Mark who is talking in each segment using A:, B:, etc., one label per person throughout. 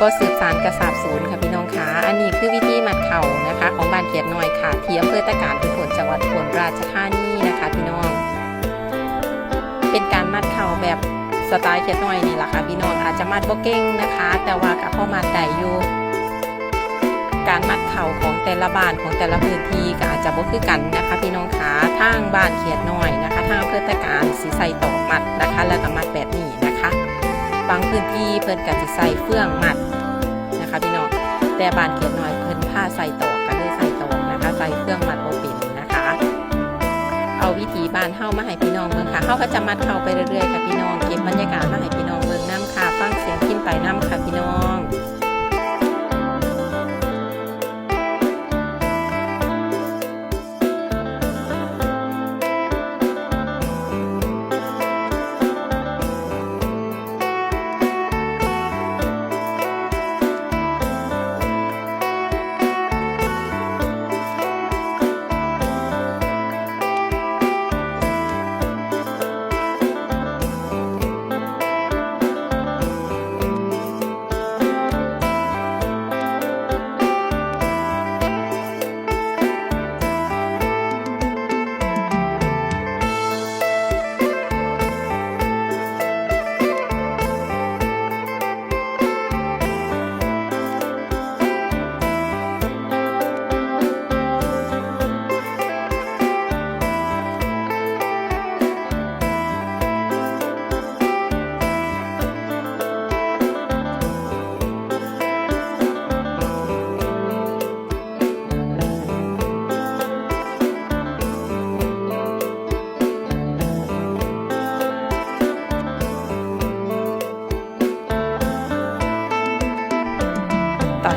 A: ก็สืบสารกระสาบศูนย์ค่ะพี่น้องคะอันนี้คือวิธีมัดเข่านะคะ ของบ้านเขียดน้อยค่ะที่อำเภอตะการเป็นผลจังหวัดอุบลราชธานีนะคะพี่น้อง เป็นการมัดเข่าแบบสไตล์เขียดน้อยนี่แหละค่ะพี่น้องอาจจะมัดบ่เก่งนะคะ แต่ว่ากับพ่อมัดได้อยู่การมัดเข่าของแต่ละบ้านของแต่ละพื้นที่ก็อาจจะบ่คือกันนะคะ พี่น้องคะทางบ้านเขียดน้อยนะคะทางอำเภอตะการสีใส่ตอกมัดนะคะ แล้วก็มัดแบบนี้ บางพื้นที่เพิ่นก็จะใส่เฟื่องมัดนะคะพี่น้องแต่บานเกียดน้อยเพิ่นผ้าใส่ตอกก็เลยใส่ตอกนะคะ ใส่เฟื่องมัดบ่เป็นนะคะ เอาวิธีบานเฮามาให้พี่น้องเบิ่งค่ะเฮาก็จะมัดเข้าไปเรื่อยๆค่ะพี่น้องเก็บบรรยากาศมาให้พี่น้องเบิ่งน้ำ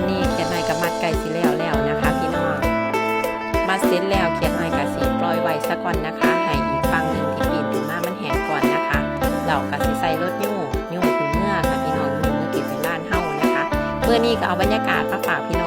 A: นี้เขียนหน่อยกับมัดไก่สีแล้วแล้วนะคะ พี่น้องมัดเสร็จแล้วเขียนหน่อยกับสีปล่อยไว้สักก่อนนะคะให้อีกฝั่งหนึ่งที่ปีนถึงมามันแห้งก่อนนะคะเรากับสีใส่รถยู่ยู่ถึงเมื่อค่ะพี่น้องยู่เมื่อเก็บเป็นล้านเฮ้านะคะเมื่อนี้ก็เอาบรรยากาศมาฝากพี่น้อง